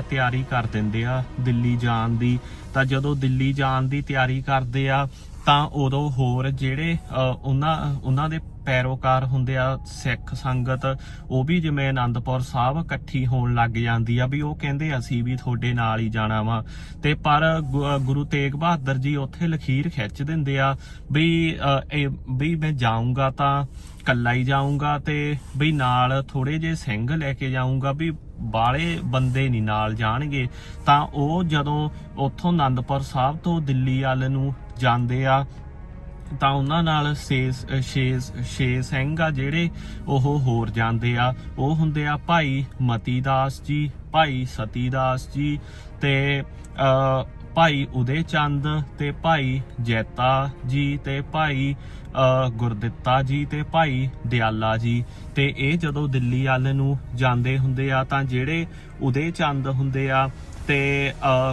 ਤਿਆਰੀ ਕਰ ਦਿੰਦੇ ਆ ਦਿੱਲੀ ਜਾਣ ਦੀ। ਤਾਂ ਜਦੋਂ ਦਿੱਲੀ ਜਾਣ ਦੀ ਤਿਆਰੀ ਕਰਦੇ ਆ ਤਾਂ ਉਦੋਂ ਹੋਰ ਜਿਹੜੇ ਅ, ਉਹਨਾਂ ਉਹਨਾਂ ਦੇ ਪੈਰੋਕਾਰ ਹੁੰਦੇ ਆ, ਸਿੱਖ ਸੰਗਤ, ਉਹ ਵੀ ਜਿਵੇਂ ਆਨੰਦਪੁਰ ਸਾਹਿਬ ਇਕੱਠੀ ਹੋਣ ਲੱਗ ਜਾਂਦੀ ਆ ਵੀ ਉਹ ਕਹਿੰਦੇ ਅਸੀਂ ਵੀ ਤੁਹਾਡੇ ਨਾਲ ਹੀ ਜਾਣਾ ਵਾ। ਤੇ ਪਰ ਗੁ- ਗੁਰੂ ਤੇਗ ਬਹਾਦਰ ਜੀ ਉੱਥੇ ਲਖੀਰ ਖਿੱਚ ਦਿੰਦੇ ਆ ਵੀ ਇਹ ਵੀ ਮੈਂ ਜਾਊਂਗਾ ਤਾਂ ਕੱਲਾ ਹੀ ਜਾਊਂਗਾ ਤੇ ਵੀ ਨਾਲ ਥੋੜੇ ਜੇ ਸਿੰਘ ਲੈ ਕੇ ਜਾਊਂਗਾ ਵੀ ਬਾਲੇ ਬੰਦੇ ਨਹੀਂ ਨਾਲ ਜਾਣਗੇ। ਤਾਂ ਉਹ ਜਦੋਂ ਉੱਥੋਂ ਆਨੰਦਪੁਰ ਸਾਹਿਬ ਤੋਂ ਦਿੱਲੀ ਵੱਲ ਨੂੰ ਜਾਂਦੇ ਆ ਤਾਂ ਉਹਨਾਂ ਨਾਲ ਛੇ ਛੇ ਛੇ ਸਿੰਘ ਆ ਜਿਹੜੇ ਉਹ ਹੋਰ ਜਾਂਦੇ ਆ। ਉਹ ਹੁੰਦੇ ਆ ਭਾਈ ਮਤੀ ਦਾਸ ਜੀ ਭਾਈ ਸਤੀ ਦਾਸ ਜੀ ਤੇ ਅ, ਭਾਈ ਉਦੇ ਚੰਦ ਤੇ ਭਾਈ ਜੈਤਾ ਜੀ ਤੇ ਭਾਈ ਅ, ਗੁਰਦਿੱਤਾ ਜੀ ਤੇ ਭਾਈ ਦਿਆਲਾ ਜੀ। ਤੇ ਇਹ ਜਦੋਂ ਦਿੱਲੀ ਵਾਲੇ ਨੂੰ ਜਾਂਦੇ ਹੁੰਦੇ ਆ ਤਾਂ ਜਿਹੜੇ ਉਦੇ ਚੰਦ ਹੁੰਦੇ ਆ ਤੇ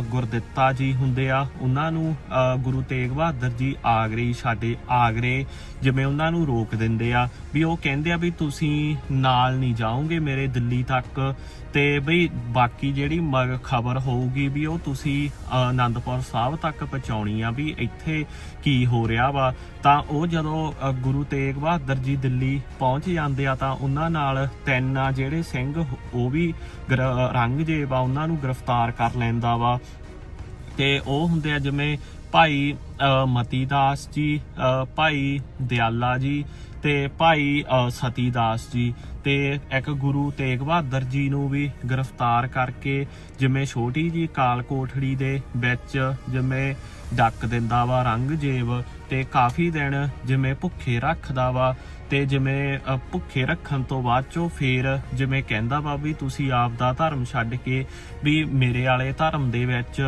ਗੁਰਦਿੱਤਾ ਜੀ ਹੁੰਦੇ ਆ ਉਹਨਾਂ ਨੂੰ ਗੁਰੂ ਤੇਗ ਬਹਾਦਰ ਜੀ ਆਗਰੇ ਸਾਡੇ ਆਗਰੇ ਜਿਵੇਂ ਉਹਨਾਂ ਨੂੰ ਰੋਕ ਦਿੰਦੇ ਆ ਵੀ ਉਹ ਕਹਿੰਦੇ ਆ ਵੀ ਤੁਸੀਂ ਨਾਲ ਨਹੀਂ ਜਾਓਗੇ ਮੇਰੇ ਦਿੱਲੀ ਤੱਕ ਤੇ ਬਈ ਬਾਕੀ ਜਿਹੜੀ ਖਬਰ ਹੋਊਗੀ ਵੀ ਉਹ ਤੁਸੀਂ ਅ, ਆਨੰਦਪੁਰ ਸਾਹਿਬ ਤੱਕ ਪਹੁੰਚਾਉਣੀ ਆ ਵੀ ਇੱਥੇ ਕੀ ਹੋ ਰਿਹਾ ਵਾ ਤਾਂ ਉਹ ਜਦੋਂ ਗੁਰੂ ਤੇਗ ਬਹਾਦਰ ਜੀ ਦਿੱਲੀ ਪਹੁੰਚ ਜਾਂਦੇ ਆ ਤਾਂ ਉਹਨਾਂ ਨਾਲ ਤਿੰਨ ਜਿਹੜੇ ਸਿੰਘ ਉਹ ਵੀ ਗ੍ਰ- ਰੰਗਜੇਬ ਆ ਉਹਨਾਂ ਨੂੰ ਗ੍ਰਿਫਤਾਰ ਕਰ ਲੈਂਦਾ ਵਾ। ਤੇ ਉਹ ਹੁੰਦੇ ਆ ਜਿਵੇਂ ਭਾਈ ਅ, ਮਤੀ ਦਾਸ ਜੀ ਭਾਈ ਦਿਆਲਾ ਜੀ ਤੇ ਭਾਈ ਅ, ਸਤੀ ਦਾਸ ਜੀ ਤੇ ਇੱਕ ਗੁਰੂ ਤੇਗ ਬਹਾਦਰ ਜੀ ਨੂੰ ਵੀ ਗ੍ਰਿਫਤਾਰ ਕਰਕੇ ਜਿਵੇਂ ਛੋਟੀ ਜੀ ਕਾਲ ਕੋਠੜੀ ਦੇ ਵਿੱਚ ਜਿਵੇਂ ਡੱਕ ਦਿੰਦਾ ਵਾ ਰੰਗਜੇਬ ਤੇ ਕਾਫੀ ਦਿਨ ਜਿਵੇਂ ਭੁੱਖੇ ਰੱਖਦਾ ਵਾ ਤੇ ਜਿਵੇਂ ਭੁੱਖੇ ਰੱਖਣ ਤੋਂ ਬਾਅਦ ਚੋਂ ਫੇਰ ਜਿਵੇਂ ਕਹਿੰਦਾ ਵਾ ਵੀ ਤੁਸੀਂ ਆਪ ਦਾ ਧਰਮ ਛੱਡ ਕੇ ਵੀ ਮੇਰੇ ਵਾਲੇ ਧਰਮ ਦੇ ਵਿੱਚ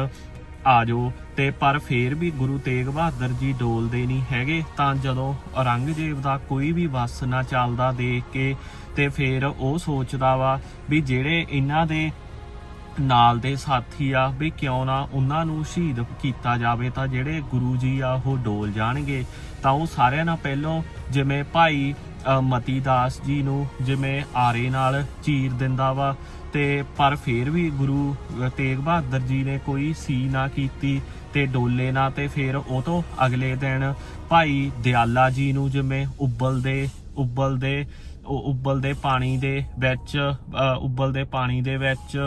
ਆ ਜਾਓ ਤੇ ਪਰ ਫੇਰ ਵੀ ਗੁਰੂ ਤੇਗ ਬਹਾਦਰ ਜੀ ਡੋਲਦੇ ਨਹੀਂ ਹੈਗੇ, ਤਾਂ ਜਦੋਂ ਔਰੰਗਜ਼ੇਬ ਦਾ ਕੋਈ ਵੀ ਵਸ ਨਾ ਚੱਲਦਾ ਦੇਖ ਕੇ ਤੇ ਫੇਰ ਉਹ ਸੋਚਦਾ ਵਾ ਵੀ ਜਿਹੜੇ ਇਹਨਾਂ ਦੇ ਨਾਲ ਦੇ ਸਾਥੀ ਆ, ਵੀ ਕਿਉਂ ਨਾ ਉਹਨਾਂ ਨੂੰ ਸ਼ਹੀਦ ਕੀਤਾ ਜਾਵੇ, ਤਾਂ ਜਿਹੜੇ ਗੁਰੂ ਜੀ ਆ ਉਹ ਡੋਲ ਜਾਣਗੇ। ਤਾਂ ਉਹ ਸਾਰਿਆਂ ਨਾਲ ਪਹਿਲਾਂ ਜਿਵੇਂ ਭਾਈ ਮਤੀ ਦਾਸ ਜੀ ਨੂੰ ਜਿਵੇਂ ਆਰੇ ਨਾਲ ਚੀਰ ਦਿੰਦਾ ਵਾ ਤੇ ਪਰ ਫੇਰ ਵੀ ਗੁਰੂ ਤੇਗ ਬਹਾਦਰ ਜੀ ਨੇ ਕੋਈ ਸੀ ਨਾ ਕੀਤੀ ਤੇ ਡੋਲੇ ਨਾ ਤੇ ਫਿਰ ਉਹ ਤੋਂ ਅਗਲੇ ਦਿਨ ਭਾਈ ਦਿਆਲਾ ਜੀ ਨੂੰ ਜਿਵੇਂ ਉਬਲਦੇ ਉਬਲਦੇ ਉਬਲਦੇ ਪਾਣੀ ਦੇ ਵਿੱਚ ਉਬਲਦੇ ਪਾਣੀ ਦੇ ਵਿੱਚ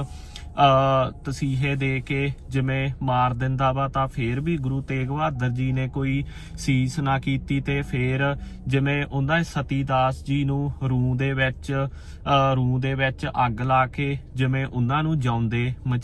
ਤਸੀਹੇ ਦੇ ਕੇ ਜਿਵੇਂ ਮਾਰ ਦਿੰਦਾ ਵਾ ਤਾਂ ਫੇਰ ਵੀ ਗੁਰੂ ਤੇਗ ਬਹਾਦਰ ਜੀ ਨੇ ਕੋਈ ਸੀਸ ਨਾ ਕੀਤੀ ਤੇ ਫੇਰ ਜਿਵੇਂ ਉਹਨਾਂ ਸਤੀ ਦਾਸ ਜੀ ਨੂੰ ਰੂਹ ਦੇ ਵਿੱਚ ਅ, ਰੂਹ ਦੇ ਵਿੱਚ ਅੱਗ ਲਾ ਕੇ ਜਿਵੇਂ ਉਹਨਾਂ ਨੂੰ ਜਿਉਂਦੇ